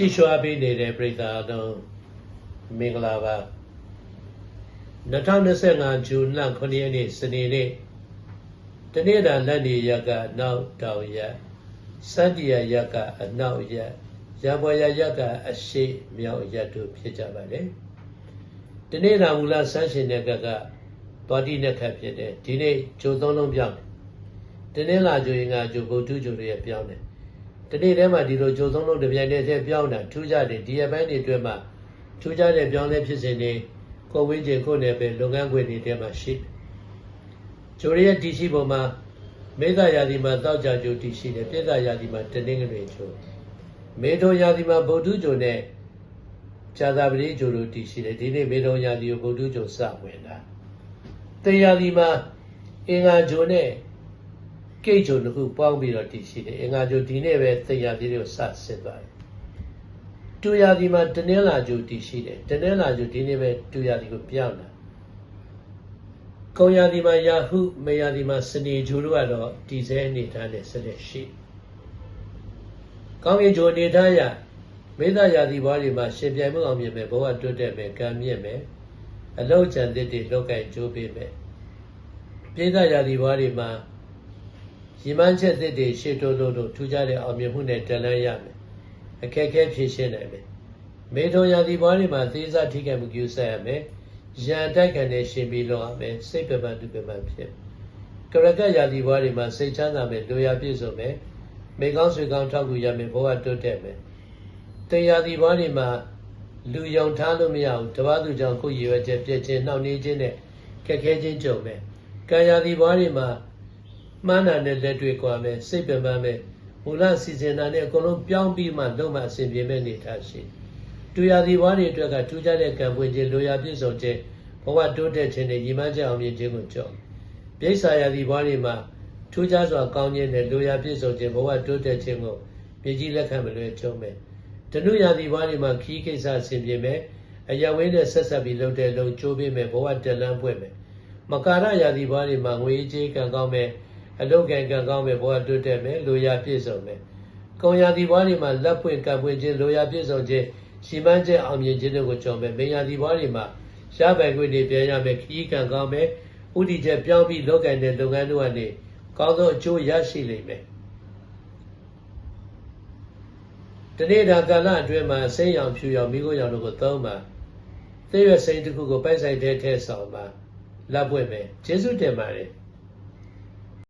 ကြည့်ရှုအားပေးနေတဲ့ပရိသတ်အလုံးမင်္ဂလာပါ2025ဇွန်လ9ရက်နေ့စနေနေ့တနေ့တာလက်နေရက်ကနောက်တောင်ရက်စတ္တရရက်ကအနောက်ရက်ရံပေါ်ရရက်ကအရှိမြောက်ရက်တို့ဖြစ်ကြပါတယ်တနေ့တာမူလဆန်းရှင်တဲ့ကကသွားတိနဲ့ခတ်ဖြစ်တယ်ဒီနေ့ဂျိုသုံးလုံးပြောင်းတယ်တနေ့လာဂျိုရင်ကဂျိုဗုဒ္ဓဂျိုတွေပြောင်းတယ် တနေ့တည်းမှာဒီလိုကြိုသုံးလုံးတစ်ပြိုင်တည်းတည်းပြောင်းတာထူးခြားတယ်ဒီအပိုင်းတွေအတွင်းမှာထူးခြားတဲ့ပြောင်းလဲဖြစ်စဉ်တွေကိုဝင်းကျင်ကိုနယ်ပဲလုပ်ငန်းခွင်တွေထဲမှာရှိတယ်။ဂျိုရီရဲ့တည်ရှိပုံမှာမေဃရာသီမှာတောက်ကြကြိုတည်ရှိတယ်ပြည့်သာရာသီမှာတနင်္ဂနွေကြိုမေထုံရာသီမှာဗုဒ္ဓကြိုနဲ့ဇာတာပတိကြိုတို့တည်ရှိတယ်ဒီနေ့မေထုံရာသီကိုဗုဒ္ဓကြိုစဝင်တာတေရာသီမှာအင်္ဂါကြိုနဲ့ ကိတ်ဂျုံတစ်ခုပေါင်းပြီးတော့တည်ရှိတယ်အင်္ဂါဂျုံဒီနေ့ပဲသေရသေးတွေကိုစဆစ်သွားတယ်တူရဒီမှာတနင်္လာဂျုံတည်ရှိတယ်တနင်္လာဂျုံဒီနေ့ပဲတူရဒီကိုပြောင်းတာကုံရဒီမှာယာဟုမေရဒီမှာစနေဂျုံတို့ကတော့တည်ဆဲအနေထားနဲ့ဆက်လက်ရှိကောင်းကင်ဂျုံအနေထားရမေတ္တာယာဒီဘွားတွေမှာရှင်ပြိုင်မှုအောင်မြင်မယ်ဘဝတွတ်တဲ့မယ်ကံမြင့်မယ်အလောက်ချန်တဲ့တွေလောက်ကင်ကြိုးပေးမယ်ပြေးသာယာဒီဘွားတွေမှာ ရည်မှန်းချက်သစ်တွေရှေ့တိုးလို့လို့ထူးခြားတဲ့အောင်မြင်မှုနဲ့တန်လန်းရမယ်အခက်အခဲဖြေရှင်းနိုင်မယ်မေထုံရာသီဘွားတွေမှာသေးစားထိခိုက်မှုပြုဆက်ရမယ်ရန်တိုက်ခံတဲ့ရှင်ပြီးလောရမယ်စိတ်ပပန်ဒုပပန်ဖြစ်ကရကတ်ရာသီဘွားတွေမှာစိတ်ချမ်းသာမယ်လူရပြည့်စုံမယ်မိကောင်းဆွေကောင်းထောက်ကူရမယ်ဘဝတိုးတက်မယ်တေရာသီဘွားတွေမှာလူယုံထားလို့မရဘူးတပားသူကြောင့်ကိုယ်ရည်ရွယ်ချက်ပြည့်ချင်းနှောင့်နှေးခြင်းနဲ့ခက်ခဲခြင်းကြုံမယ်ကံရာသီဘွားတွေမှာ မှန်းတာနဲ့လက်တွေ့ကွာမယ်စိတ်ပင်ပန်းမယ်မူလစီစဉ်တာနဲ့အကုန်လုံးပြောင်းပြီးမှလုံးမအဆင်ပြေမဲ့နေထားရှိတူရသည်ဘွားတွေအတွက်ကထူးခြားတဲ့ကံပွင့်ခြင်းလိုရာပြည့်စုံခြင်းဘဝတိုးတက်ခြင်းနဲ့ညီမချက်အောင်မြင်ခြင်းကိုကြောက်ပြိဿာရာသီဘွားတွေမှာထူးခြားစွာကောင်းခြင်းနဲ့လိုရာပြည့်စုံခြင်းဘဝတိုးတက်ခြင်းကိုမြည်ကြီးလက်ခံမလွယ်ချုံမယ်တနုရာသီဘွားတွေမှာခီးကိစ္စအဆင်ပြေမယ်အယဝင်းနဲ့ဆက်ဆက်ပြီးလှုပ်တဲ့လုံချိုးပေးမယ်ဘဝတက်လန်းပွင့်မယ်မကာရရာသီဘွားတွေမှာငွေကြေးကံကောင်းမယ် အလုတ်ကံကံကောင်းမယ်ဘဝတိုးတက်မယ်လိုရာပြည့်စုံမယ်။ကုံရာသီဘွားတွေမှာလက်ပွင့်ကံပွင့်ခြင်းလိုရာပြည့်စုံခြင်းရှိမှန်းခြင်းအောင်မြင်ခြင်းတို့ကိုကြော်မယ်။မင်ရာသီဘွားတွေမှာရပိုင်ခွင့်တွေပြန်ရမယ်ခရီးကံကောင်းမယ်။ဥတီချက်ပြောင်းပြီးလောကံတဲ့လုပ်ငန်းတို့ကနေကောင်းသောအကျိုးရရှိလိမ့်မယ်။တနေ့တာကာလအတွင်းမှာစိတ်ရောင်ဖြူရောင်မိခိုးရောင်တို့ကိုသုံးပါ။သေရွယ်စိတ်တစ်ခုကိုပိုက်ဆိုင်တဲ့ထဲဆောင်ပါလက်ပွင့်မယ်။ကျေးဇူးတင်ပါတယ်။